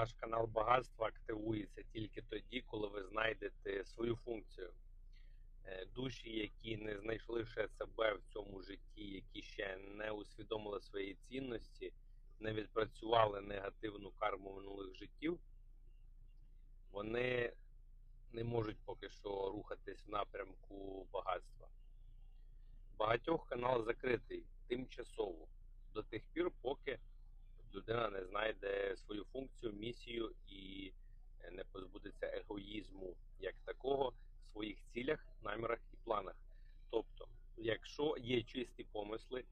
ваш канал багатства активується тільки тоді, коли ви знайдете свою функцію. Е, Душі, які не знайшли ще себе в цьому житті, які ще не усвідомили своєї цінності, не відпрацювали негативну карму минулих життів, вони не можуть поки що рухатись в напрямку багатства. Багатьох канал закритий тимчасово до тих пір, поки людина не знайде свою функцію, місію і е, не позбудеться егоїзму як такого в своїх цілях, намірах і планах. Тобто, якщо є чисті помисли,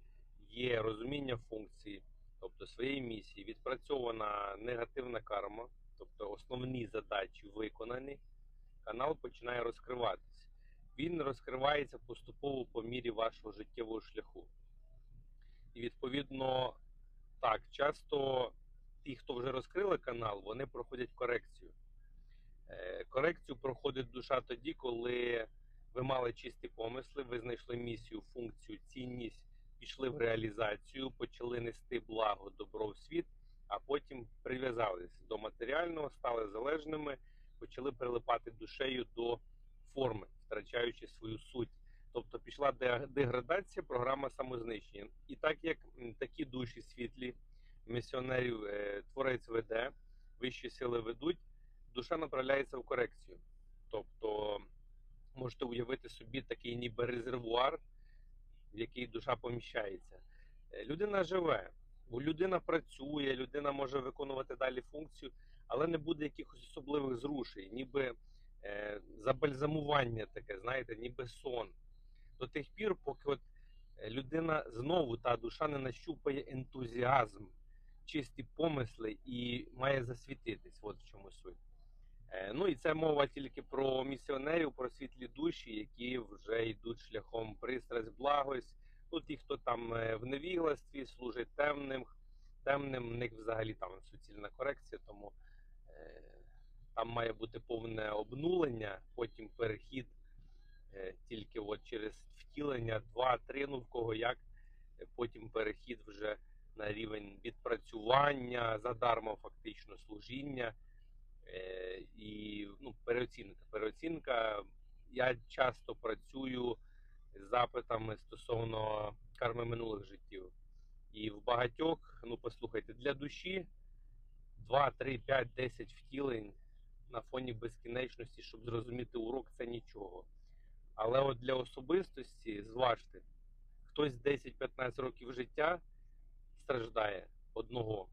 є розуміння функції, тобто своєї місії, відпрацьована негативна карма, тобто основні задачі виконані, канал починає розкриватися. Він розкривається поступово по мірі вашого життєвого шляху. І відповідно, так, часто ті, хто вже розкрили канал, вони проходять корекцію. Е, Корекцію проходить душа тоді, коли ви мали чисті помисли, ви знайшли місію, функцію, цінність, пішли в реалізацію, почали нести благо, добро в світ, а потім прив'язались до матеріального, стали залежними, почали прилипати душею до форми, втрачаючи свою суть. Тобто пішла деградація, програма самознищення. І так як такі душі світлі, місіонерів е, творець веде, вищі сили ведуть, душа направляється в корекцію. Тобто можете уявити собі такий ніби резервуар, в який душа поміщається. Е, Людина живе, людина працює, людина може виконувати далі функцію, але не буде якихось особливих зрушень, ніби е, забальзамування таке, знаєте, ніби сон. До тих пір, поки от людина знову та душа не нащупає ентузіазм, чисті помисли і має засвітитись. От в чому суть. Е, Ну і це мова тільки про місіонерів, про світлі душі, які вже йдуть шляхом пристрасть, благость. Ну, ті, хто там е, в невігластві служить темним, темним, в них взагалі там суцільна корекція, тому е, там має бути повне обнулення, потім перехід е, тільки от через втілення, два-три, ну в кого як, е, потім перехід вже на рівень відпрацювання задарма, фактично служіння. Е, і ну, переоцінка. Переоцінка. Я часто працюю з запитами стосовно карми минулих життів. І в багатьох, ну послухайте, для душі 2, 3, 5, 10 втілень на фоні безкінечності, щоб зрозуміти урок, це нічого. Але от для особистості, зважте, хтось 10-15 років життя страждає одного.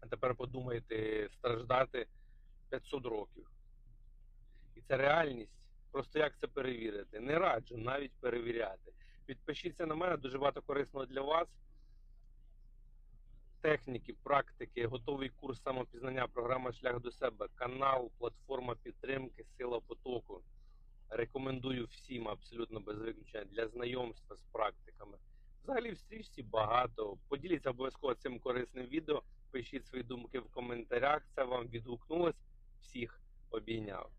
А тепер подумайте, страждати 500 років. І це реальність. Просто як це перевірити? Не раджу навіть перевіряти. Підпишіться на мене, дуже багато корисного для вас. Техніки, практики, готовий курс самопізнання, програма Шлях до себе, канал, платформа підтримки, сила потоку. Рекомендую всім абсолютно без виключення для знайомства з практиками. Взагалі в стрічці багато. Поділіться обов'язково цим корисним відео. Пишіть свої думки в коментарях. Це вам відгукнулось. Всіх обійняв.